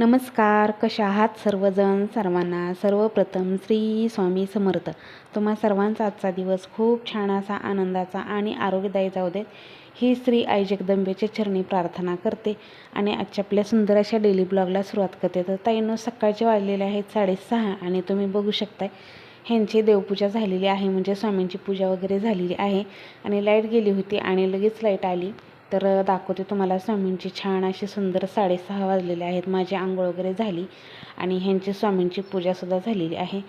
नमस्कार कशा आहात सर्वजण? सर्वांना सर्वप्रथम श्री स्वामी समर्थ. तुम्हा सर्वांचा आजचा दिवस खूप छान असा आनंदाचा आणि आरोग्यदायी जाऊ देत ही श्री आई जगदंबेच्या चरणी प्रार्थना करते आणि आजच्या आपल्या सुंदर अशा डेली ब्लॉगला सुरुवात करते. तर ताईनं सकाळचे वाजलेले आहेत साडेसहा आणि तुम्ही बघू शकताय ह्यांची देवपूजा झालेली आहे म्हणजे स्वामींची पूजा वगैरे झालेली आहे. आणि लाइट गेली होती आणि लगेच लाइट आली. तर दाखवते तुम्हाला स्वामींची छान अशी सुंदर साडेसहा वाजलेले आहेत. माझी आंघोळ वगैरे झाली आणि ह्यांची स्वामींची पूजासुद्धा झालेली आहे.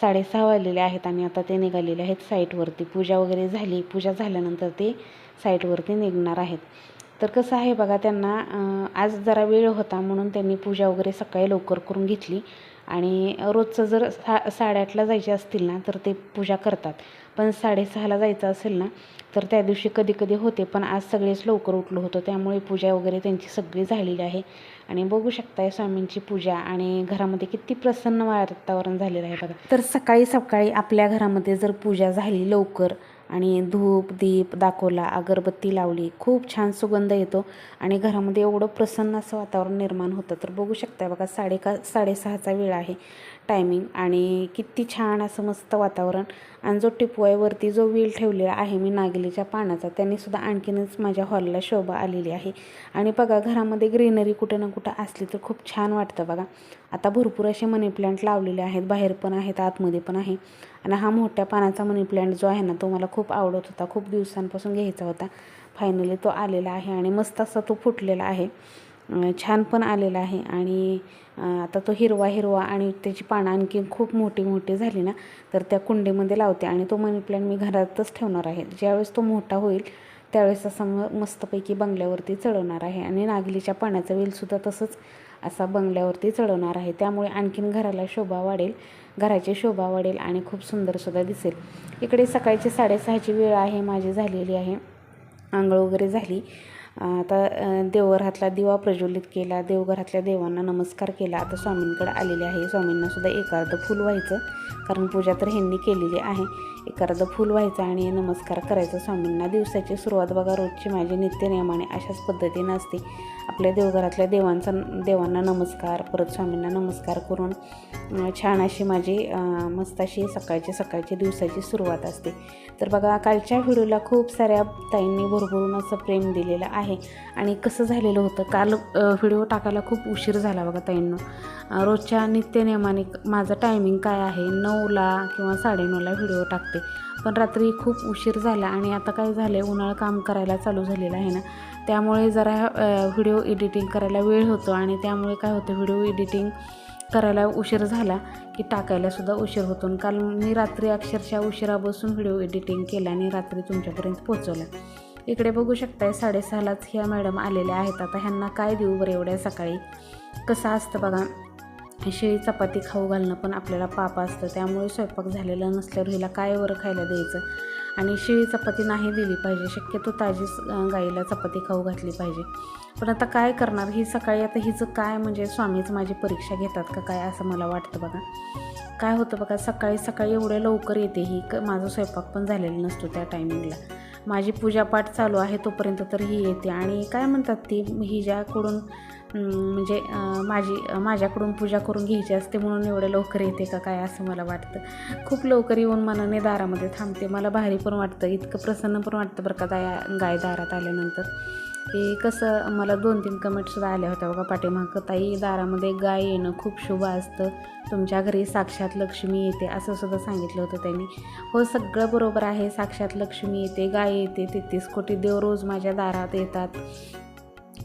साडेसहा वाजलेले आहेत आणि आता ते निघालेले आहेत साईटवरती. पूजा वगैरे झाली. पूजा झाल्यानंतर ते साईटवरती निघणार आहेत. तर कसं आहे बघा त्यांना आज जरा वेळ होता म्हणून त्यांनी पूजा वगैरे सकाळी लवकर करून घेतली आणि रोजचं जर सा साडेआठला जायचे असतील ना तर ते पूजा करतात. पण साडेसहाला जायचं असेल ना तर त्या दिवशी कधी कधी होते पण आज सगळेच लवकर उठलो होतो. त्यामुळे पूजा वगैरे त्यांची सगळी झालेली आहे. आणि बघू शकताय स्वामींची पूजा आणि घरामध्ये किती प्रसन्न वातावरण झालेलं आहे बघा. तर सकाळी सकाळी आपल्या घरामध्ये जर पूजा झाली लवकर आणि धूप दीप दाखवला अगरबत्ती लावली खूप छान सुगंध येतो आणि घरामध्ये एवढं प्रसन्न असं वातावरण निर्माण होतं. तर बघू शकता बघा साडे का साडेसहाचा वेळ आहे. टायमिंग आणि किती छान असं मस्त वातावरण. आणि जो टिपवायवरती जो वेल ठेवलेला आहे मी नागिलीच्या पानाचा त्यांनीसुद्धा आणखीनच माझ्या हॉलला शोभा आलेली आहे. आणि बघा घरामध्ये ग्रीनरी कुठं ना कुठं असली तर खूप छान वाटतं बघा. आता भरपूर असे मनी प्लांट लावलेले आहेत बाहेर पण आहेत आतमध्ये पण आहे. आणि हा मोठ्या पानाचा मनी प्लांट जो आहे ना तो मला खूप आवडत होता. खूप दिवसांपासून घ्यायचा होता. फायनली तो आलेला आहे आणि मस्त असा तो फुटलेला आहे. छान पण आलेला आहे. आणि आता तो हिरवा हिरवा आणि त्याची पानं आणखी खूप मोठी मोठी झाली ना तर त्या कुंडीमध्ये लावते आणि तो मनी प्लांट मी घरातच ठेवणार आहे. ज्यावेळेस तो मोठा होईल त्यावेळेस असा म मस्तपैकी बंगल्यावरती चढवणार आहे. आणि नागलीच्या पाण्याचा वेलसुद्धा तसंच असा बंगल्यावरती चढवणार आहे. त्यामुळे आणखीन घराला शोभा वाढेल घराची शोभा वाढेल आणि खूप सुंदरसुद्धा दिसेल. इकडे सकाळची साडेसहाची वेळ आहे माझी झालेली आहे. आंघोळ वगैरे झाली. आता देवघरातला दिवा प्रज्वलित केला देवघरातल्या देवांना नमस्कार केला. आता स्वामींकडे आलेले आहे. स्वामींनासुद्धा एकार्ध फूल व्हायचं कारण पूजा तर ह्यांनी केलेली आहे. एखादं फूल व्हायचं आणि नमस्कार करायचा. स्वामींना दिवसाची सुरुवात बघा रोजची माझी नित्यनियमाने अशाच पद्धतीनं असते. आपल्या देवघरातल्या देवांचा देवांना नमस्कार परत स्वामींना नमस्कार करून छान अशी माझी मस्त अशी सकाळची सकाळची दिवसाची सुरुवात असते. तर बघा कालच्या व्हिडिओला खूप साऱ्या ताईंनी भरभरून असं प्रेम दिलेलं आहे. आणि कसं झालेलं होतं काल व्हिडिओ टाकायला खूप उशीर झाला बघा ताईंनो. रोजच्या नित्यनियमाने माझं टायमिंग काय आहे? नऊला किंवा साडेनऊला व्हिडिओ टाक टाकते पण रात्री खूप उशीर झाला आणि आता काय झालं आहे उन्हाळा काम करायला चालू झालेलं आहे ना. त्यामुळे जरा व्हिडिओ एडिटिंग करायला वेळ होतो आणि त्यामुळे काय होतं व्हिडिओ एडिटिंग करायला उशीर झाला की टाकायलासुद्धा उशीर होतो. आणि काल मी रात्री अक्षरशः उशिरा बसून व्हिडिओ एडिटिंग केला आणि रात्री तुमच्यापर्यंत पोहोचवला. इकडे बघू शकताय साडेसहालाच ह्या मॅडम आलेल्या आहेत. आता ह्यांना काय देऊ बरं एवढ्या सकाळी? कसं असतं बघा शेळी चपाती खाऊ घालणं पण आपल्याला पाप असतं. त्यामुळे स्वयंपाक झालेला नसल्यावर हिला काय बरं खायला द्यायचं? आणि शिळी चपाती नाही दिली पाहिजे. शक्यतो ताजीच गाईला चपाती खाऊ घातली पाहिजे. पण आता काय करणार? ही सकाळी आता हिचं काय म्हणजे स्वामीच माझी परीक्षा घेतात का काय असं मला वाटतं बघा. काय होतं बघा सकाळी सकाळी एवढ्या लवकर येते ही. क माझा स्वयंपाक पण झालेला नसतो त्या टायमिंगला. माझी पूजापाठ चालू आहे तोपर्यंत तर ही येते. आणि काय म्हणतात ती हिच्याकडून ज्याकडून म्हणजे माझी माझ्याकडून पूजा करून घ्यायची असते म्हणून एवढं लवकर येते का काय असं मला वाटतं. खूप लवकर येऊन मनाने दारामध्ये थांबते. मला भारी पण वाटतं. इतकं प्रसन्न पण वाटतं बरं का दाया गाय दारात आल्यानंतर. की कसं मला दोन तीन कमेंटसुद्धा आल्या होत्या बघा पाठीमागं. ताई दारामध्ये गाय येणं खूप शुभ असतं. तुमच्या घरी साक्षात लक्ष्मी येते असं सुद्धा सांगितलं होतं त्यांनी. हो सगळं बरोबर आहे. साक्षात लक्ष्मी येते गाय येते. तेहतीस कोटी देव रोज माझ्या दारात येतात.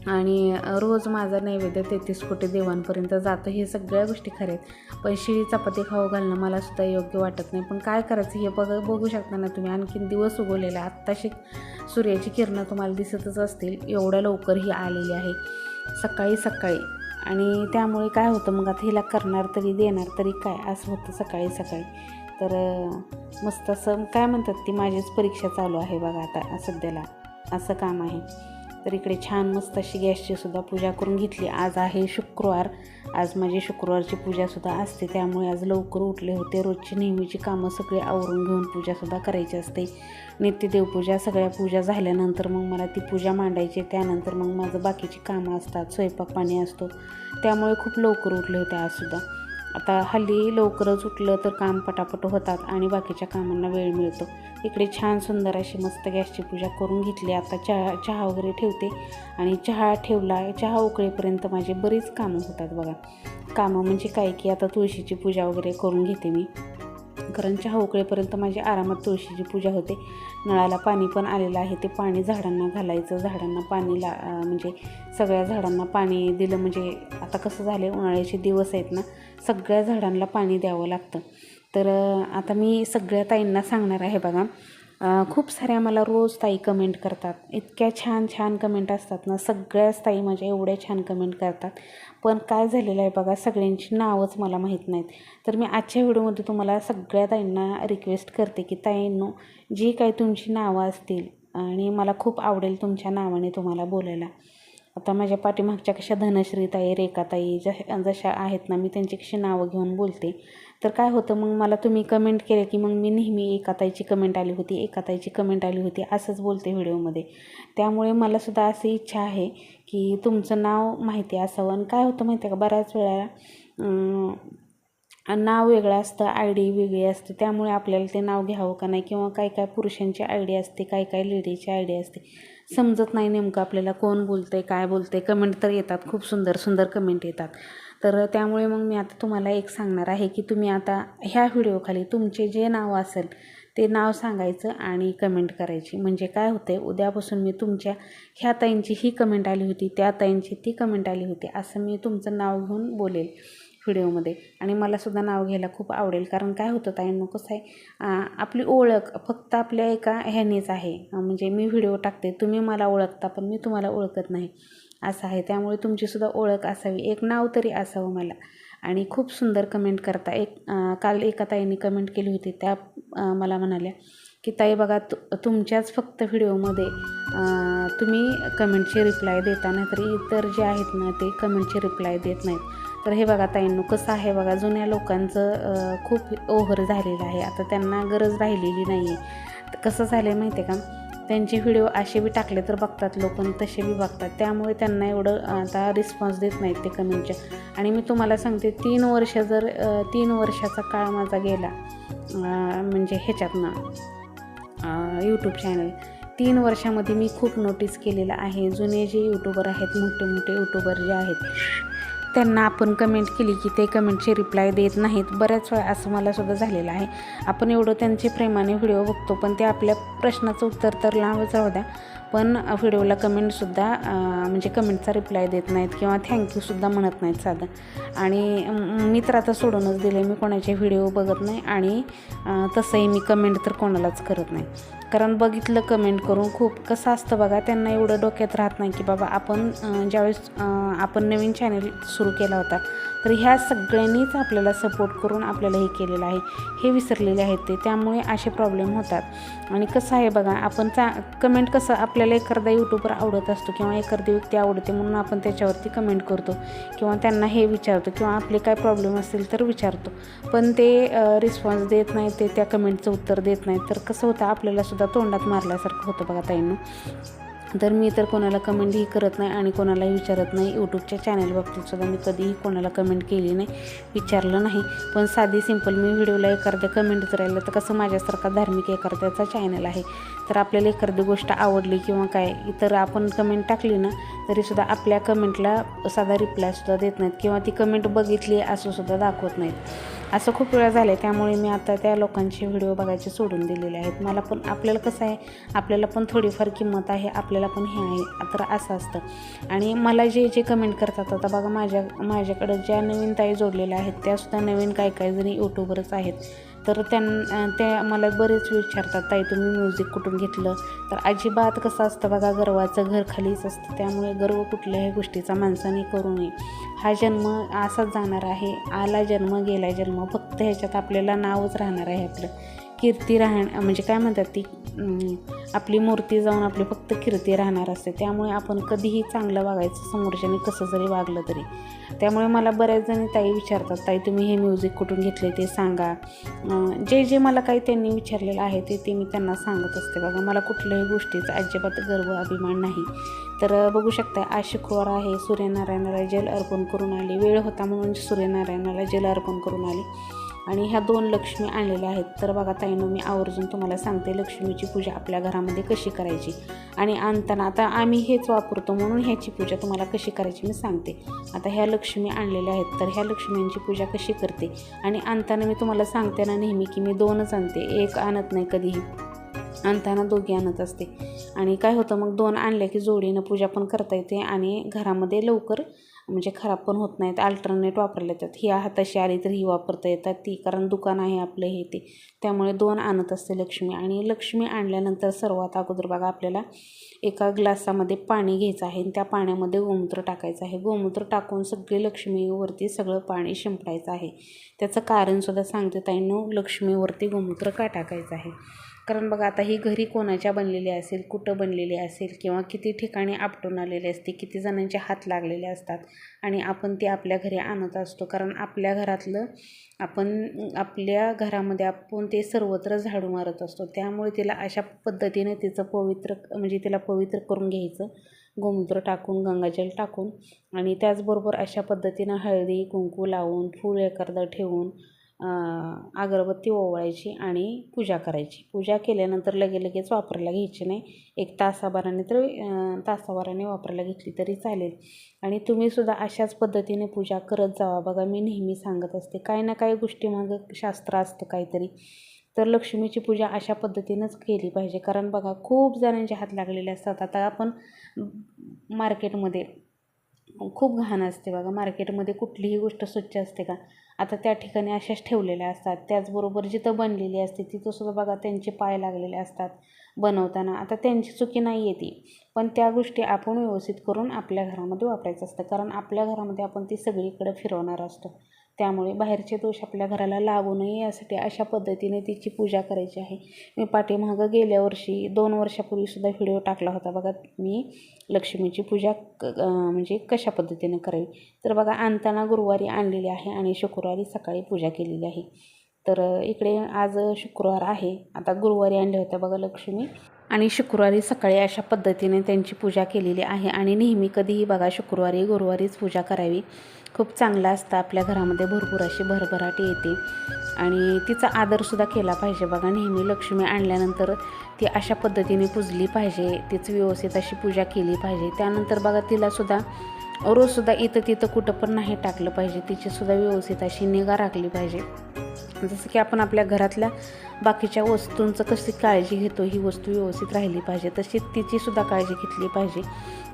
आणि रोज माझा नैवेद्य तेहतीस कोटी देवांपर्यंत जातो हे सगळ्या गोष्टी खऱ्या आहेत. पण शिळी चपाती खाऊ घालणं मला सुद्धा योग्य वाटत नाही. पण काय करायचं हे बघ बघू शकता ना तुम्ही. आणखीन दिवस उगवलेला आत्ताशी सूर्याची किरणं तुम्हाला दिसतच असतील. एवढ्या लवकर ही आलेली आहे. सकाळी सकाळी. आणि त्यामुळे काय होतं मग आता हिला करणार तरी देणार तरी काय? असं होतं सकाळी सकाळी. तर मस्त असं काय म्हणतात ती? माझीच परीक्षा चालू आहे बघा आता सध्याला. असं काम आहे. तर इकडे छान मस्त अशी गॅसची सुद्धा पूजा करून घेतली. आज आहे शुक्रवार. आज माझी शुक्रवारची पूजासुद्धा असते. त्यामुळे आज लवकर उठले होते. रोजची नेहमीची कामं सगळी आवरून घेऊन पूजासुद्धा करायची असते. नित्य देवपूजा सगळ्या पूजा झाल्यानंतर मग मला ती पूजा मांडायची. त्यानंतर मग माझं बाकीची कामं असतात. स्वयंपाक पाणी असतो. त्यामुळे खूप लवकर उठले होते आजसुद्धा आता हल्ली लवकरच उठलं तर काम पटापट होतात आणि बाकीच्या कामांना वेळ मिळतो. इकडे छान सुंदर अशी मस्त गॅसची पूजा करून घेतली. आता चहा चहा वगैरे ठेवते आणि चहा ठेवला चहा उकळेपर्यंत माझी बरीच कामं होतात बघा. कामं म्हणजे काय की आता तुळशीची पूजा वगैरे करून घेते मी. कारण चहा उकळेपर्यंत माझी आरामात तुळशीची पूजा होते. नळाला पाणी पण आलेलं आहे. ते पाणी झाडांना घालायचं. झाडांना पाणी ला म्हणजे सगळ्या झाडांना पाणी दिलं. म्हणजे आता कसं झालं आहे उन्हाळ्याचे दिवस आहेत ना सगळ्या झाडांना पाणी द्यावं लागतं. तर आता मी सगळ्या ताईंना सांगणार आहे बघा. खूप साऱ्या मला रोज ताई कमेंट करतात. इतक्या छान छान कमेंट असतात ना. सगळ्याच ताई माझ्या एवढ्या छान कमेंट करतात. पण काय झालेलं आहे बघा सगळ्यांची नावच मला माहीत नाहीत. तर मी आजच्या व्हिडिओमध्ये तुम्हाला सगळ्या ताईंना रिक्वेस्ट करते की ताईंनो जी काही तुमची नावं असतील आणि मला खूप आवडेल तुमच्या नावाने तुम्हाला बोलायला आता माझ्या पाठीमागच्या कशा धनश्रीताई रेखाताई जशा जशा आहेत ना मी त्यांची कशी नावं घेऊन बोलते. तर काय होतं मग मला तुम्ही कमेंट केले की मग मी नेहमी एका ताईची कमेंट आली होती एका ताईची कमेंट आली होती असंच बोलते व्हिडिओमध्ये. त्यामुळे मलासुद्धा अशी इच्छा आहे की तुमचं नाव माहिती असावं. आणि काय होतं माहिती आहे का बऱ्याच वेळा नाव वेगळं असतं आय डी वेगळी असते. त्यामुळे आपल्याला ते नाव घ्यावं का नाही किंवा काय काय पुरुषांची आय डी असते काय काय लेडीची आय डी असते समजत नाही नेमकं आपल्याला कोण बोलतं आहे काय बोलतं आहे कमेंट तर येतात खूप सुंदर सुंदर कमेंट येतात. तर त्यामुळे मग मी आता तुम्हाला एक सांगणार आहे की तुम्ही आता ह्या व्हिडिओखाली तुमचे जे नाव असेल ते नाव सांगायचं आणि कमेंट करायची. म्हणजे काय होतं आहे उद्यापासून मी तुमच्या ह्या ताईंची ही कमेंट आली होती त्या ताईंची ती कमेंट आली होती असं मी तुमचं नाव घेऊन बोलेल व्हिडिओमध्ये. आणि मलासुद्धा नाव घ्यायला खूप आवडेल. कारण काय होतं ताईंनो कसं आहे आपली ओळख फक्त आपल्या एका ह्यानेच आहे. म्हणजे मी व्हिडिओ टाकते तुम्ही मला ओळखता पण मी तुम्हाला ओळखत नाही. असं आहे. त्यामुळे तुमचीसुद्धा ओळख असावी. एक नाव तरी असावं मला. आणि खूप सुंदर कमेंट करता. एक काल एका ताईने कमेंट केली होती. त्या मला म्हणाल्या की ताई बघा तु तुमच्याच फक्त व्हिडिओमध्ये तुम्ही कमेंटचे रिप्लाय देता तरी इतर जे आहेत ना ते कमेंटचे रिप्लाय देत नाहीत. तर हे बघा ताईंनो कसं आहे बघा जुन्या लोकांचं खूप ओव्हर झालेलं आहे. आता त्यांना गरज राहिलेली नाही आहे कसं झालं आहे माहिती आहे का? त्यांचे व्हिडिओ असे बी टाकले तर बघतात लोक तसे बी बघतात. त्यामुळे त्यांना एवढं आता रिस्पॉन्स देत नाहीत ते कमेंटच्या आणि मी तुम्हाला सांगते तीन वर्ष जर तीन वर्षाचा काळ माझा गेला म्हणजे ह्याच्यातनं यूट्यूब चॅनल तीन वर्षामध्ये मी खूप नोटीस केलेलं आहे. जुने जे यूट्यूबर आहेत मोठे मोठे यूट्यूबर जे आहेत त्यांना आपण कमेंट केली की ते कमेंटचे रिप्लाय देत नाहीत. बऱ्याच वेळा असं मला सुद्धा झालेलं आहे. आपण एवढं त्यांचे प्रेमाने व्हिडिओ बघतो पण ते आपल्या प्रश्नाचं उत्तर तर लांबच राहू द्या. पण व्हिडिओला कमेंटसुद्धा म्हणजे कमेंटचा रिप्लाय देत नाहीत किंवा थँक्यूसुद्धा म्हणत नाहीत साधं. आणि मी तर आता सोडूनच दिले मी कोणाचे व्हिडिओ बघत नाही आणि तसंही मी कमेंट तर कोणालाच करत नाही. कारण बघितलं कमेंट करून खूप कसं असतं बघा त्यांना एवढं डोक्यात राहत नाही की बाबा आपण ज्यावेळेस आपण नवीन चॅनल सुरू केला होता तर ह्या सगळ्यांनीच आपल्याला सपोर्ट करून आपल्याला हे केलेलं आहे. हे विसरलेले आहेत ते. त्यामुळे असे प्रॉब्लेम होतात. आणि कसं आहे बघा आपण चा कमेंट कसं आपल्याला एखादा यूट्यूबवर आवडत असतो किंवा एखादी व्यक्ती आवडते म्हणून आपण त्याच्यावरती कमेंट करतो किंवा त्यांना हे विचारतो किंवा आपले काय प्रॉब्लेम असतील तर विचारतो. पण ते रिस्पॉन्स देत नाही ते त्या कमेंटचं उत्तर देत नाहीत तर कसं होतं आपल्यालासुद्धा तोंडात मारल्यासारखं होतं बघा ताईंना. तर मी तर कोणाला कमेंटही करत नाही आणि कोणालाही विचारत नाही यूट्यूबच्या चॅनल बाबतीतसुद्धा मी कधीही कोणाला कमेंट केली नाही विचारलं नाही. पण साधी सिंपल मी व्हिडिओला एखाद्या कमेंटच राहिलं तर कसं माझ्यासारखा धार्मिक एखाद्याचा चॅनल आहे. तर आपल्याला एखादी गोष्ट आवडली किंवा काय इतर आपण कमेंट टाकली ना तरीसुद्धा आपल्या कमेंटला साधा रिप्लायसुद्धा देत नाहीत किंवा ती कमेंट बघितली असंसुद्धा दाखवत नाहीत. असं खूप वेळा झालं आहे त्यामुळे मी आता त्या लोकांचे व्हिडिओ बघायचे सोडून दिलेले आहेत. मला पण आपल्याला कसं आहे आपल्याला पण थोडीफार किंमत आहे आपल्याला पण हे आहे तर असं असतं. आणि मला जे जे कमेंट करतात आता बघा माझ्या माझ्याकडं ज्या नवीन ताई जोडलेल्या आहेत त्यासुद्धा नवीन काही काही जणी यूट्यूबरच आहेत. तर त्यां त्या मला बरेच विचारतात ताई तुम्ही म्युझिक कुठून घेतलं? तर अजिबात कसं असतं बघा गर्वाचं घर खालीच असतं. त्यामुळे गर्व कुठल्याही गोष्टीचा माणसाने करू नये. हा जन्म असाच जाणार आहे. आला जन्म गेला जन्म. फक्त ह्याच्यात आपल्याला नावच राहणार आहे आपलं. कीर्ती राहण म्हणजे काय म्हणतात ती आपली मूर्ती जाऊन आपली फक्त कीर्ती राहणार असते. त्यामुळे आपण कधीही चांगलं वागायचं समोरच्याने कसं जरी वागलं तरी. त्यामुळे मला बऱ्याच जणी ताई विचारतात ताई तुम्ही हे म्युझिक कुठून घेतले ते सांगा. जे जे मला काही त्यांनी विचारलेलं आहे ते ते मी त्यांना सांगत असते. बघा मला कुठल्याही गोष्टीचा अजिबात गर्व अभिमान नाही. तर बघू शकता आज आहे सूर्यनारायणाला जल अर्पण करून आली. वेळ होता म्हणून सूर्यनारायणाला जल अर्पण करून आली. आणि ह्या दोन लक्ष्मी आणलेल्या आहेत. तर बघा ताईनो मी आवर्जून तुम्हाला सांगते लक्ष्मीची पूजा आपल्या घरामध्ये कशी करायची. आणि आणताना आता आम्ही हेच वापरतो म्हणून ह्याची पूजा तुम्हाला कशी करायची मी सांगते. आता ह्या लक्ष्मी आणलेल्या आहेत तर ह्या लक्ष्मींची पूजा कशी करते? आणि आणताना मी तुम्हाला सांगते ना नेहमी की मी दोनच आणते एक आणत नाही कधीही. आणताना दोघी आणत असते. आणि काय होतं मग दोन आणल्या की जोडीनं पूजा पण करता येते आणि घरामध्ये लवकर म्हणजे खराब पण होत नाहीत. अल्टरनेट वापरले येतात ही हाताशी आली तर ही वापरता येतात. ती कारण दुकान आहे आपलं हे ते. त्यामुळे दोन आणत असते लक्ष्मी. आणि लक्ष्मी आणल्यानंतर सर्वात अगोदर बघा आपल्याला एका ग्लासामध्ये पाणी घ्यायचं आहे आणि त्या पाण्यामध्ये गोमूत्र टाकायचं आहे. गोमूत्र टाकून सगळे लक्ष्मीवरती सगळं पाणी शिंपडायचं आहे. त्याचं कारणसुद्धा सांगते ताईंनो लक्ष्मीवरती गोमूत्र का टाकायचं आहे? कारण बघा आता ही घरी कोणाच्या बनलेली असेल कुठं बनलेली असेल किंवा किती ठिकाणी आपटून आलेली असते किती जणांचे हात लागलेले असतात आणि आपण ते आपल्या घरी आणत असतो. कारण आपल्या घरातलं आपण आपल्या घरामध्ये आपण ते सर्वत्र झाडू मारत असतो. त्यामुळे तिला अशा पद्धतीने तिचं पवित्र म्हणजे तिला पवित्र करून घ्यायचं. गोमूत्र टाकून गंगाजल टाकून आणि त्याचबरोबर अशा पद्धतीनं हळदी कुंकू लावून फूल एखादं ठेवून अगरबत्ती ओवाळायची आणि पूजा करायची. पूजा केल्यानंतर लगे लगेच वापरायला घ्यायची नाही. एक तासाभराने तर तासाभराने वापरायला घेतली तरी चालेल. आणि तुम्हीसुद्धा अशाच पद्धतीने पूजा करत जावा. बघा मी नेहमी सांगत असते काही ना काही गोष्टीमागं शास्त्र असतं काहीतरी. तर लक्ष्मीची पूजा अशा पद्धतीनंच केली पाहिजे. कारण बघा खूप जणांचे हात लागलेले असतात. आता आपण मार्केटमध्ये खूप घाण असते बघा. मार्केटमध्ये कुठलीही गोष्ट स्वच्छ असते का? आता त्या ठिकाणी अशाच ठेवलेल्या असतात. त्याचबरोबर जिथं बनलेली असते तिथंसुद्धा बघा त्यांचे पाय लागलेले असतात बनवताना. आता त्यांची चुकी नाही आहे ती. पण त्या गोष्टी आपण व्यवस्थित करून आपल्या घरामध्ये वापरायचं असतं. कारण आपल्या घरामध्ये आपण ती सगळीकडे फिरवणार असतो. त्यामुळे बाहेरचे दोष आपल्या घराला लागू नये यासाठी अशा पद्धतीने तिची पूजा करायची आहे. मी पाठीमागं गेल्या वर्षी दोन वर्षापूर्वीसुद्धा व्हिडिओ टाकला होता. बघा मी लक्ष्मीची पूजा क म्हणजे कशा पद्धतीने करावी तर बघा आणताना गुरुवारी आणलेली आहे आणि शुक्रवारी सकाळी पूजा केलेली आहे. तर इकडे आज शुक्रवार आहे. आता गुरुवारी आणल्या होत्या बघा लक्ष्मी. आणि शुक्रवारी सकाळी अशा पद्धतीने त्यांची पूजा केलेली आहे. आणि नेहमी कधीही बघा शुक्रवारी गुरुवारीच पूजा करावी. खूप चांगलं असतं. आपल्या घरामध्ये भरपूर अशी भरभराटी येते. आणि तिचा आदरसुद्धा केला पाहिजे बघा. नेहमी लक्ष्मी आणल्यानंतर ती अशा पद्धतीने पूजली पाहिजे. तिचं व्यवस्थित अशी पूजा केली पाहिजे. त्यानंतर बघा तिलासुद्धा रोजसुद्धा इथं तिथं कुठं पण नाही टाकलं पाहिजे. तिचीसुद्धा व्यवस्थित अशी निगा राखली पाहिजे. जसं की आपण आपल्या घरातल्या बाकीच्या वस्तूंचं कशी काळजी घेतो ही वस्तू व्यवस्थित राहिली पाहिजे. तशी तिचीसुद्धा काळजी घेतली पाहिजे.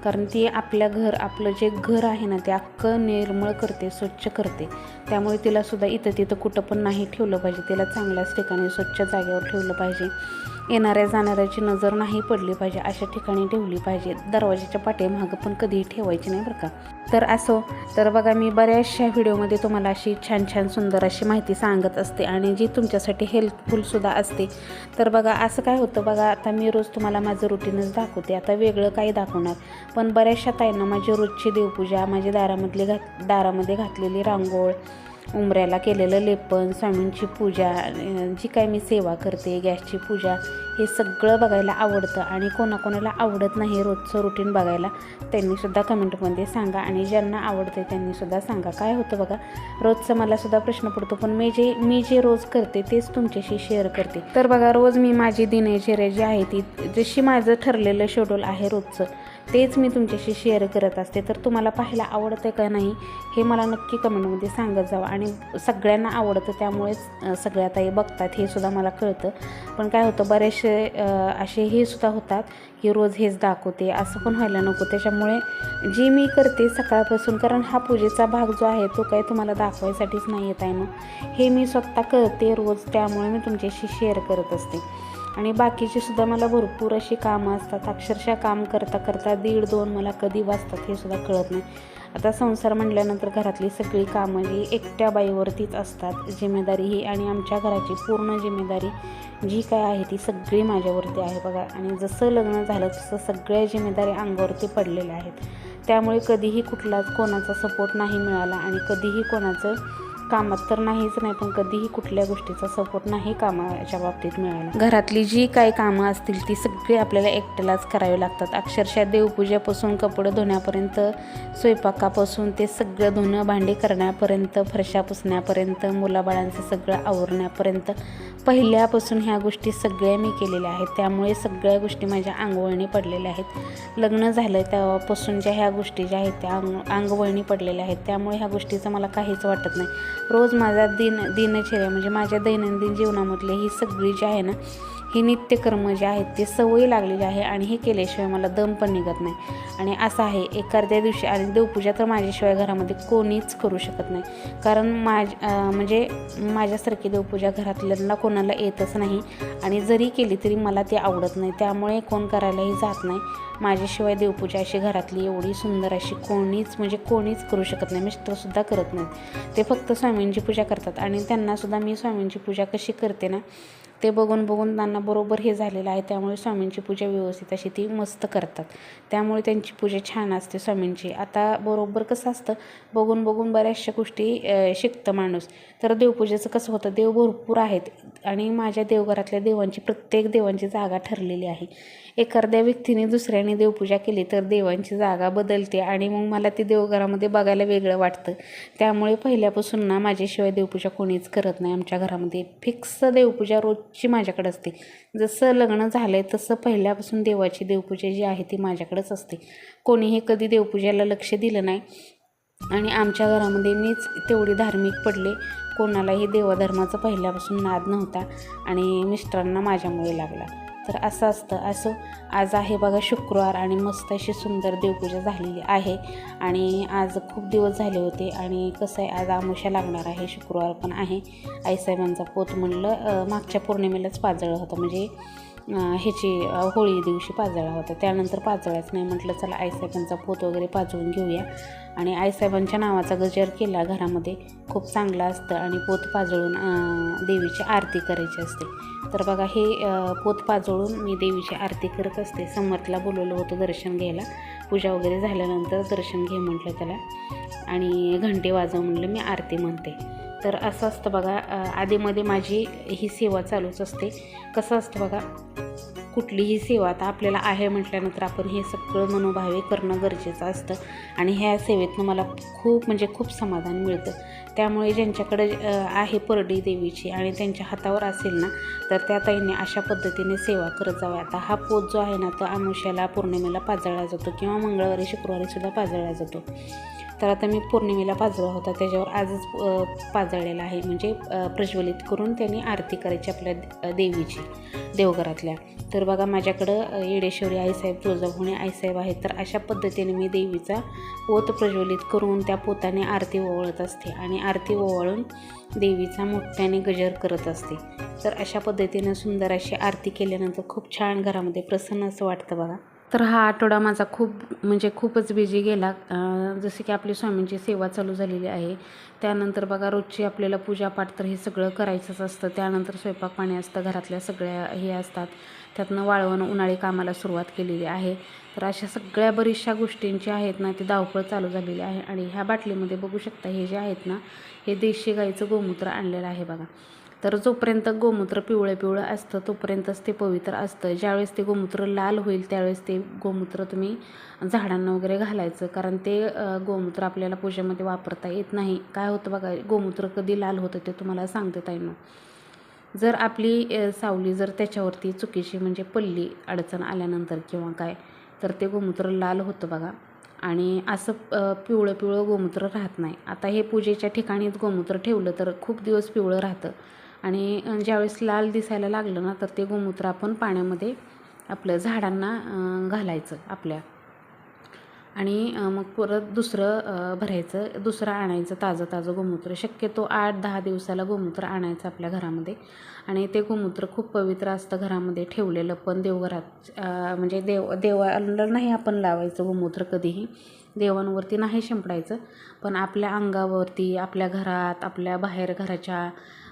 कारण ती आपल्या घर आपलं जे घर आहे ना ते अख्खं निर्मळ करते स्वच्छ करते. त्यामुळे तिलासुद्धा इथं तिथं कुठं पण नाही ठेवलं पाहिजे. तिला चांगल्याच ठिकाणी स्वच्छ जागेवर ठेवलं पाहिजे. येणाऱ्या जाणाऱ्याची नजर नाही पडली पाहिजे अशा ठिकाणी ठेवली पाहिजे. दरवाजाच्या पाठीमागं पण कधीही ठेवायची नाही बरं का. तर असो तर बघा मी बऱ्याचशा व्हिडिओमध्ये तुम्हाला अशी छान छान सुंदर अशी माहिती सांगत असते. आणि जी तुमच्यासाठी हेल्पफुलसुद्धा असते. तर बघा असं काय होतं बघा आता मी रोज तुम्हाला माझं रुटीनच दाखवते. आता वेगळं काही दाखवणार. पण बऱ्याचशा ताईंना माझी रोजची देवपूजा माझ्या दारामधली घात दारामध्ये घातलेली रांगोळ उंबऱ्याला केलेलं लेपन स्वामींची पूजा जी काय मी सेवा करते गॅसची पूजा हे सगळं बघायला आवडतं आणि कोणाकोणाला आवडत नाही रोजचं रुटीन बघायला त्यांनीसुद्धा कमेंटमध्ये सांगा आणि ज्यांना आवडते त्यांनीसुद्धा सांगा. काय होतं बघा रोजचं मलासुद्धा प्रश्न पडतो पण मी जे मी जे रोज करते तेच तुमच्याशी शेअर करते. तर बघा रोज मी माझी दिनचर्या जी आहे ती जशी माझं ठरलेलं शेड्यूल आहे रोजचं तेच मी तुमच्याशी शेअर करत असते. तर तुम्हाला पाहायला आवडतं का नाही हे मला नक्की कमेंटमध्ये सांगत जावं. आणि सगळ्यांना आवडतं त्यामुळेच अं, सगळ्या ताई बघतात हे सुद्धा मला कळतं. पण काय होतं बरेचसे असे हे सुद्धा होतात की रोज हेच दाखवते असं पण व्हायला नको. त्याच्यामुळे जे मी करते सकाळपासून कारण हा पूजेचा भाग जो आहे तो काही तुम्हाला दाखवायसाठीच नाही येत आहे ना. हे मी स्वतः करते रोज त्यामुळे मी तुमच्याशी शेअर करत असते. आणि बाकीची सुद्धा मला भरपूर अशी कामं असतात. अक्षरशः काम करता करता दीड दोन मला कधी वाजतात हे सुद्धा कळत नाही. आता संसार म्हटल्यानंतर घरातली सगळी कामं ही एकट्या बाईवरतीच असतात. जिम्मेदारी ही आणि आमच्या घराची पूर्ण जिम्मेदारी जी काय आहे ती सगळी माझ्यावरती आहे बघा. आणि जसं लग्न झालं तसं सगळ्या जिम्मेदारी अंगावरती पडलेल्या आहेत. त्यामुळे कधीही कुठलाच कोणाचा सपोर्ट नाही मिळाला आणि कधीही कोणाचं कामात तर नाहीच नाही पण कधीही कुठल्या गोष्टीचा सपोर्ट नाही कामाच्या बाबतीत मिळाला घरातली जी काही कामं असतील ती सगळी आपल्याला एकट्यालाच करावी लागतात. अक्षरशः देवपूजेपासून कपडे धुण्यापर्यंत स्वयंपाकापासून ते सगळं धुणं भांडी करण्यापर्यंत फरशा पुसण्यापर्यंत मुलाबाळांचं सगळं आवरण्यापर्यंत पहिल्यापासून ह्या गोष्टी सगळ्या मी केलेल्या आहेत. त्यामुळे सगळ्या गोष्टी माझ्या अंगवळणी पडलेल्या आहेत. लग्न झालं तेव्हापासून ज्या ह्या गोष्टी ज्या आहेत त्या अंग अंगवळणी पडलेल्या आहेत. त्यामुळे ह्या गोष्टीचं मला काहीच वाटत नाही. रोज माझा दिन दिनचर्या म्हणजे माझ्या दैनंदिन जीवनामधले ही सगळी जी आहे ना ही नित्यकर्म जे आहेत ते सवयी लागलेली आहे आणि हे केल्याशिवाय मला दम पण निघत नाही. आणि असं आहे एखाद्या दिवशी आणि देवपूजा तर माझ्याशिवाय घरामध्ये कोणीच करू शकत नाही. कारण माझ म्हणजे माझ्यासारखी देवपूजा घरातल्यांना कोणाला येतच नाही आणि जरी केली तरी मला ती आवडत नाही. त्यामुळे कोण करायलाही जात नाही. माझ्याशिवाय देवपूजा अशी घरातली एवढी सुंदर अशी कोणीच म्हणजे कोणीच करू शकत नाही मिस्टरसुद्धा करत नाहीत. ते फक्त स्वामींची पूजा करतात आणि त्यांनासुद्धा मी स्वामींची पूजा कशी करते ना ते बघून बघून त्यांना बरोबर हे झालेलं आहे त्यामुळे स्वामींची पूजा व्यवस्थित अशी ती मस्त करतात. त्यामुळे त्यांची पूजा छान असते स्वामींची. आता बरोबर कसं असतं बघून बघून बऱ्याचशा गोष्टी शिकतं माणूस. तर देवपूजेचं कसं होतं देव भरपूर आहेत आणि माझ्या देवघरातल्या देवांची प्रत्येक देवांची जागा ठरलेली आहे. एखाद्या व्यक्तीने दुसऱ्याने देवपूजा केली तर देवांची जागा बदलते आणि मग मला ती देवघरामध्ये बघायला वेगळं वाटतं. त्यामुळे पहिल्यापासून ना माझ्याशिवाय देवपूजा कोणीच करत नाही. आमच्या घरामध्ये फिक्स देवपूजा रोजची माझ्याकडे असते. जसं लग्न झालं आहे तसं पहिल्यापासून देवाची देवपूजा जी आहे ती माझ्याकडेच असते. कोणीही कधी देवपूजेला लक्ष दिलं नाही आणि आमच्या घरामध्ये मीच तेवढी धार्मिक पडले. कोणालाही देवधर्माचा पहिल्यापासून नाद नव्हता आणि मिस्टरांना माझ्यामुळे लागला. तर असं असतं असं आज आहे बघा शुक्रवार आणि मस्त अशी सुंदर देवपूजा झालेली आहे. आणि आज खूप दिवस झाले होते आणि कसं आहे आज आमुषा लागणार आहे शुक्रवार पण आहे. आईसाहेबांचा पोत म्हणलं मागच्या पौर्णिमेलाच पाजळं होतं. म्हणजे ह्याची होळी दिवशी पाजळा होता. त्यानंतर पाजळाच नाही म्हटलं चला आईसाहेबांचा पोत वगैरे पाजवून घेऊया. आणि आईसाहेबांच्या नावाचा गजर केला घरामध्ये. खूप चांगला असतं आणि पोत पाजळून देवीची आरती करायची असते. तर बघा हे पोत पाजळून मी देवीची आरती करत असते. समर्थला बोलवलं होतं दर्शन घ्यायला. पूजा वगैरे झाल्यानंतर दर्शन घे म्हटलं त्याला. आणि घंटे वाजव म्हटलं मी आरती म्हणते. तर असं असतं बघा आधीमध्ये माझी ही सेवा चालूच असते. कसं असतं बघा कुठलीही सेवा आता आपल्याला आहे म्हटल्यानंतर आपण हे सगळं मनोभावे करणं गरजेचं असतं आणि ह्या सेवेतनं मला खूप म्हणजे खूप समाधान मिळतं. त्यामुळे ज्यांच्याकडे आहे परडी देवीची आणि त्यांच्या हातावर असेल ना तर त्या ताईने अशा पद्धतीने सेवा करत जावं. आता हा पोत जो आहे ना तो आमुष्याला पौर्णिमेला पाजळला जातो किंवा मंगळवारी शुक्रवारीसुद्धा पाजळला जातो. तर आता मी पौर्णिमेला पाजळा होता. त्याच्यावर आजच पाजळलेला आहे. म्हणजे प्रज्वलित करून त्यांनी आरती करायची आपल्या देवीची देवघरातल्या. तर बघा माझ्याकडं येडेश्वरी आईसाहेब तुळजाभुणे आईसाहेब आहेत. तर अशा पद्धतीने मी देवीचा ओत प्रज्वलित करून त्या पोताने आरती ओवळत असते आणि आरती ओवाळून देवीचा मोठ्याने गजर करत असते. तर अशा पद्धतीनं सुंदर अशी आरती केल्यानंतर खूप छान घरामध्ये प्रसन्न असं वाटतं बघा. तर हा आठवडा माझा खूप म्हणजे खूपच बिझी गेला. जसे की आपली स्वामींची सेवा चालू झालेली आहे. त्यानंतर बघा रोजची आपल्याला पूजापाठ तर हे सगळं करायचंच असतं. त्यानंतर स्वयंपाक पाणी असतं घरातल्या सगळ्या हे असतात. त्यातनं वाळवण उन्हाळी कामाला सुरुवात केलेली आहे. तर अशा सगळ्या बऱ्याचशा गोष्टींची आहेत ना ती धावपळ चालू झालेली आहे. आणि ह्या बाटलीमध्ये बघू शकता हे जे आहेत ना हे देशी गाईचं गोमूत्र आणलेलं आहे बघा. तर जोपर्यंत गोमूत्र पिवळं पिवळं असतं तोपर्यंतच ते पवित्र असतं. ज्यावेळेस ते गोमूत्र लाल होईल त्यावेळेस ते गोमूत्र तुम्ही झाडांना वगैरे घालायचं. कारण ते गोमूत्र आपल्याला पूजेमध्ये वापरता येत नाही. काय होतं बघा गोमूत्र कधी लाल होतं ते तुम्हाला सांगते ताईनं. जर आपली सावली जर त्याच्यावरती चुकीची म्हणजे पल्ली अडचण आल्यानंतर किंवा काय तर ते गोमूत्र लाल होतं बघा. आणि असं पिवळं पिवळं गोमूत्र राहत नाही. आता हे पूजेच्या ठिकाणीच गोमूत्र ठेवलं तर खूप दिवस पिवळं राहतं. आणि ज्यावेळेस लाल दिसायला लागलं ना तर ते गोमूत्र आपण पाण्यामध्ये आपलं झाडांना घालायचं आपल्या. आणि मग परत दुसरं भरायचं दुसरं आणायचं ताजं ताजं गोमूत्र. शक्यतो आठ दहा दिवसाला गोमूत्र आणायचं आपल्या घरामध्ये. आणि ते गोमूत्र खूप पवित्र असतं घरामध्ये ठेवलेलं पण देवघरात म्हणजे देव देवाला नाही आपण लावायचं गोमूत्र कधीही. देवांवरती नाही शिंपडायचं. पण आपल्या अंगावरती आपल्या घरात आपल्या बाहेर घराच्या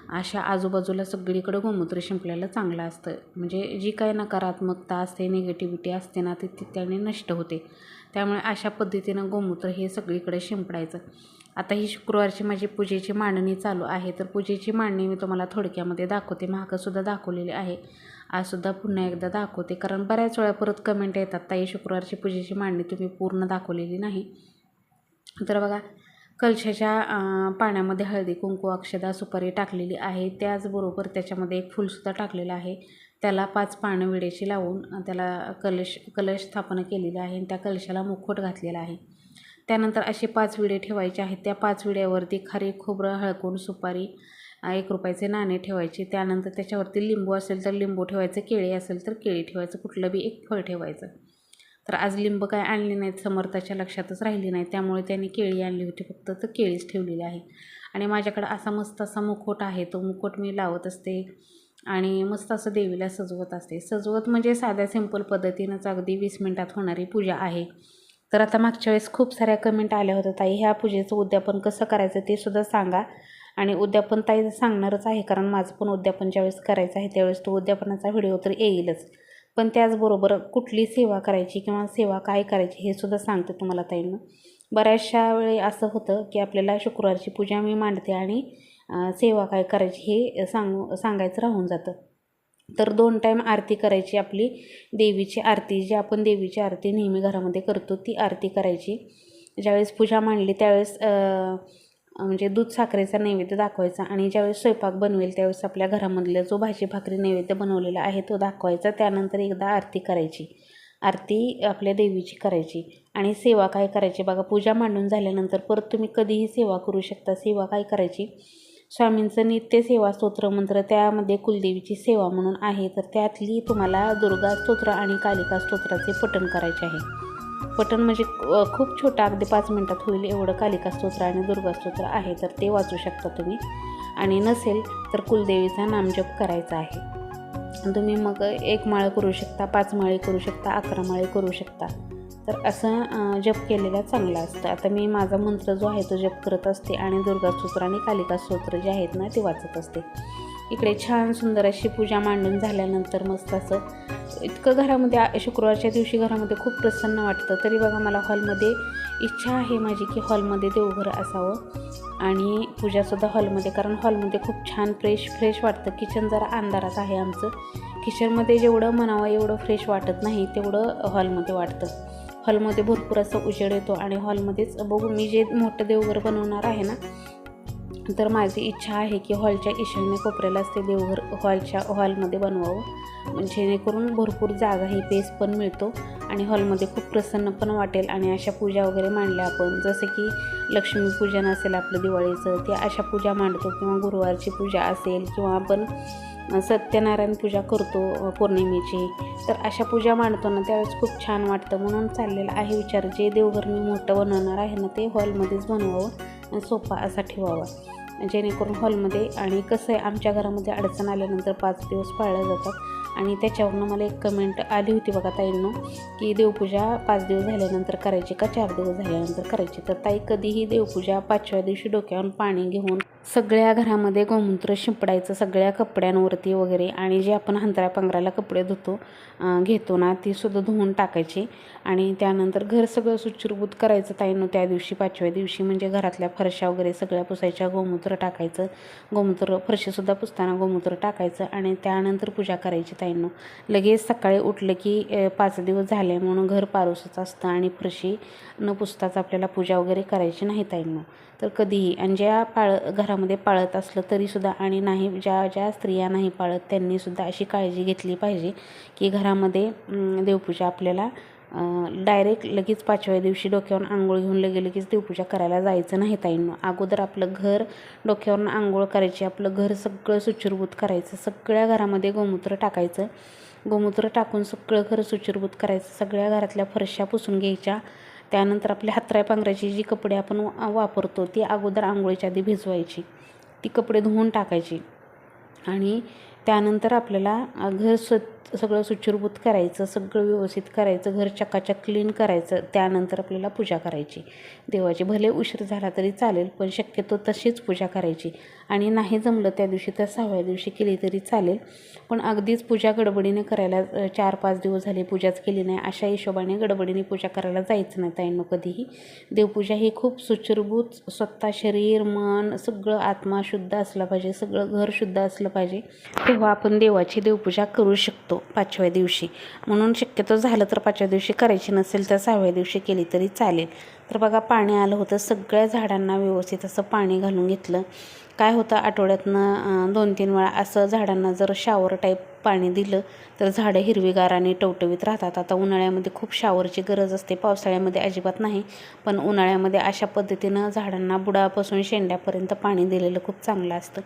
अशा आजूबाजूला सगळीकडं गोमूत्र शिंपल्याला चांगलं असतं. म्हणजे जी काही नकारात्मकता असते निगेटिव्हिटी असते ना ती ती त्याने नष्ट होते. त्यामुळे अशा पद्धतीनं गोमूत्र हे सगळीकडे शिंपडायचं. आता ही शुक्रवारची माझी पूजेची मांडणी चालू आहे. तर पूजेची मांडणी मी तुम्हाला थोडक्यामध्ये दाखवते. महागसुद्धा दाखवलेली आहे. आजसुद्धा पुन्हा एकदा दाखवते. कारण बऱ्याच वेळा परत कमेंट येतात ताई शुक्रवारची पूजेची मांडणी तुम्ही पूर्ण दाखवलेली नाही. तर बघा कलशाच्या पाण्यामध्ये हळदी कुंकू अक्षदा सुपारी टाकलेली आहे. त्याचबरोबर त्याच्यामध्ये एक फुलसुद्धा टाकलेलं आहे. त्याला पाच पानं विडेशी लावून त्याला कलश कलश स्थापना केलेली आहे आणि त्या कलशाला मुखवट घातलेला आहे. त्यानंतर असे पाच विडे ठेवायचे आहेत. त्या पाच विड्यावरती खारी खोबरं हळकून सुपारी एक रुपयाचे नाणे ठेवायचे. त्यानंतर त्याच्यावरती लिंबू असेल तर लिंबू ठेवायचं केळी असेल तर केळी ठेवायचं कुठलं बी एक फळ ठेवायचं. तर आज लिंब काय आणली नाहीत समर्थाच्या लक्षातच राहिली नाही त्यामुळे त्यांनी केळी आणली होती फक्त तर केळीच ठेवलेली आहे. आणि माझ्याकडं असा मस्त असा मुकुट आहे तो मुकुट मी लावत असते आणि मस्त असं देवीला सजवत असते. सजवत म्हणजे साध्या सिंपल पद्धतीनंच अगदी वीस मिनटात होणारी पूजा आहे. तर आता मागच्या वेळेस खूप साऱ्या कमेंट आल्या होत्या ताई ह्या पूजेचं उद्यापन कसं करायचं ते सुद्धा सांगा. आणि उद्यापन ताई सांगणारच आहे कारण माझं पण उद्यापन ज्यावेळेस करायचं आहे त्यावेळेस तो उद्यापनाचा व्हिडिओ तर येईलच. पण त्याचबरोबर कुठली सेवा करायची किंवा सेवा काय करायची हे सुद्धा सांगते तुम्हाला ताईंना. बऱ्याचशा वेळी असं होतं की आपल्याला शुक्रवारची पूजा मी मांडते आणि सेवा काय करायची हे सांगू सांगायचं राहून जातं. तर दोन टाईम आरती करायची आपली देवीची आरती जी आपण देवीची आरती नेहमी घरामध्ये करतो ती आरती करायची. ज्यावेळेस पूजा मांडली त्यावेळेस म्हणजे दूध साखरेचा नैवेद्य दाखवायचा आणि ज्यावेळेस स्वयंपाक बनवेल त्यावेळेस आपल्या घरामधला जो भाजी भाकरी नैवेद्य बनवलेला आहे तो दाखवायचा. त्यानंतर एकदा आरती करायची. आरती आपल्या देवीची करायची. आणि सेवा काय करायची? बघा पूजा मांडून झाल्यानंतर परत तुम्ही कधीही सेवा करू शकता. सेवा काय करायची? स्वामींचं नित्य सेवा स्तोत्र मंत्र त्यामध्ये कुलदेवीची सेवा म्हणून आहे. तर त्यातली तुम्हाला दुर्गा स्तोत्र आणि कालिका स्तोत्राचे पठण करायचे आहे. पठण म्हणजे खूप छोटा अगदी पाच मिनटात होईल एवढं कालिका स्तोत्र आणि दुर्गा स्तोत्र आहे तर ते वाचू शकता तुम्ही. आणि नसेल तर कुलदेवीचा नामजप करायचा आहे. तुम्ही मग एक माळ करू शकता पाच माळे करू शकता अकरा माळे करू शकता. तर असं जप केलेला चांगला असतं. आता मी माझा मंत्र जो आहे तो जप करत असते आणि दुर्गा स्तोत्र आणि कालिका स्तोत्र जे आहेत ना ते वाचत असते. इकडे छान सुंदर अशी पूजा मांडून झाल्यानंतर मस्त असं इतकं घरामध्ये शुक्रवारच्या दिवशी घरामध्ये खूप प्रसन्न वाटतं. तरी बघा मला हॉलमध्ये इच्छा आहे माझी की हॉलमध्ये देवघर असावं आणि पूजासुद्धा हॉलमध्ये कारण हॉलमध्ये खूप छान फ्रेश फ्रेश वाटतं. किचन जरा अंधारात आहे आमचं. किचनमध्ये जेवढं म्हणावं एवढं फ्रेश वाटत नाही तेवढं हॉलमध्ये वाटतं. हॉलमध्ये भरपूर असं उजेड येतो आणि हॉलमध्येच बघू मी जे मोठं देवघर बनवणार आहे ना तर माझी इच्छा आहे की हॉलच्या ईशान्य कोपऱ्यालाच ते देवघर हॉलच्या हॉलमध्ये बनवावं. जेणेकरून भरपूर जागा ही पेस पण मिळतो आणि हॉलमध्ये खूप प्रसन्न पण वाटेल आणि अशा पूजा वगैरे मांडल्या आपण. जसं की लक्ष्मीपूजन असेल आपलं दिवाळीचं ते अशा पूजा मांडतो किंवा गुरुवारची पूजा असेल किंवा आपण सत्यनारायण पूजा करतो पौर्णिमेची तर अशा पूजा मांडतो ना त्यावेळेस खूप छान वाटतं. म्हणून चाललेला आहे विचार जे देवघर मी मोठं बनवणार आहे ना ते हॉलमध्येच बनवावं आणि सोपा असा ठेवावा. जेणेकरून हॉलमध्ये आणि कसं आहे आमच्या घरामध्ये अडचण आल्यानंतर पाच दिवस पाळल्या जातात. आणि त्याच्यावरनं मला एक कमेंट आली होती बघा ताईंना की देवपूजा पाच दिवस झाल्यानंतर करायची का चार दिवस झाल्यानंतर करायची? तर ताई कधीही देवपूजा पाचव्या दिवशी डोक्यावरून पाणी घेऊन सगळ्या घरामध्ये गोमूत्र शिंपडायचं सगळ्या कपड्यांवरती वगैरे आणि जे आपण हंतऱ्या पंगराला कपडे धुतो घेतो ना ती सुद्धा धुवून टाकायची. आणि त्यानंतर घर सगळं सुच्छुरबूत करायचं ताईनो त्या दिवशी पाचव्या दिवशी म्हणजे घरातल्या फरशा वगैरे सगळ्या पुसायच्या गोमूत्र टाकायचं. गोमूत्र फरशीसुद्धा पुसताना गोमूत्र टाकायचं आणि त्यानंतर पूजा करायची ताईनो. लगेच सकाळी उठलं की पाच दिवस झाले म्हणून घर पारोसच असतं आणि फरशी न पुसताच आपल्याला पूजा वगैरे करायची नाही ताईनो. तर कधीही. आणि ज्या पाळ घरामध्ये पाळत असलं तरीसुद्धा आणि नाही ज्या ज्या स्त्रिया नाही पाळत त्यांनीसुद्धा अशी काळजी घेतली पाहिजे की घरामध्ये देवपूजा आपल्याला डायरेक्ट लगेच पाचव्या दिवशी डोक्यावरून आंघोळ घेऊन लगे लगेच देवपूजा करायला जायचं नाही ताईंनो. अगोदर आपलं घर डोक्यावरून आंघोळ करायची आपलं घर सगळं सुचिरभूत करायचं सगळ्या घरामध्ये गोमूत्र टाकायचं. गोमूत्र टाकून सगळं घर सुचिरभूत करायचं सगळ्या घरातल्या फरशा पुसून घ्यायच्या. त्यानंतर आपल्या हातराय पांघरायची जी कपडे आपण वापरतो ती अगोदर आंघोळीच्या आधी भिजवायची. ती कपडे धुवून टाकायची. आणि त्यानंतर आपल्याला घर स्व सगळं सुचिरभूत करायचं सगळं व्यवस्थित करायचं घर चकाचक क्लीन करायचं त्यानंतर आपल्याला पूजा करायची. देवाची भले उशीर झाला तरी चालेल पण शक्यतो तशीच पूजा करायची. आणि नाही जमलं त्या दिवशी तर सहाव्या दिवशी केली तरी चालेल. पण अगदीच पूजा गडबडीने करायला चार पाच दिवस झाले पूजाच केली नाही अशा हिशोबाने गडबडीने पूजा करायला जायचं नाही ताईंनो कधीही. देवपूजा ही खूप सुचिरभूत स्वतः शरीर मन सगळं आत्मा शुद्ध असला पाहिजे सगळं घर शुद्ध असलं पाहिजे तेव्हा आपण देवाची देवपूजा करू शकतो. पाचव्या दिवशी. म्हणून शक्यतो झालं तर पाचव्या दिवशी करायची नसेल तर सहाव्या दिवशी केली तरी चालेल. तर बघा पाणी आलं होतं सगळ्या झाडांना व्यवस्थित असं पाणी घालून घेतलं. काय होतं आठवड्यातनं दोन तीन वेळा असं झाडांना जर शावर टाईप पाणी दिलं तर झाडं हिरवीगार आणि टवटवीत राहतात. आता उन्हाळ्यामध्ये खूप शावरची गरज असते. पावसाळ्यामध्ये अजिबात नाही पण उन्हाळ्यामध्ये अशा पद्धतीनं झाडांना बुडापासून शेंड्यापर्यंत पाणी दिलेलं खूप चांगलं असतं.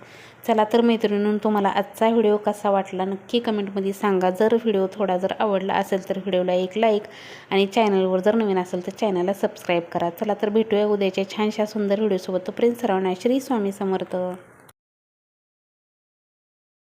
चला तर मैत्रिणींनो तुम्हाला आजचा व्हिडिओ कसा वाटला नक्की कमेंटमध्ये सांगा. जर व्हिडिओ थोडा जर आवडला असेल तर व्हिडिओला एक लाईक आणि चॅनलवर जर नवीन असेल तर चॅनलला सबस्क्राईब करा. चला तर भेटूया उद्याच्या छानशा सुंदर व्हिडिओसोबत. प्रिन्स रावणा श्री स्वामी समर्थ.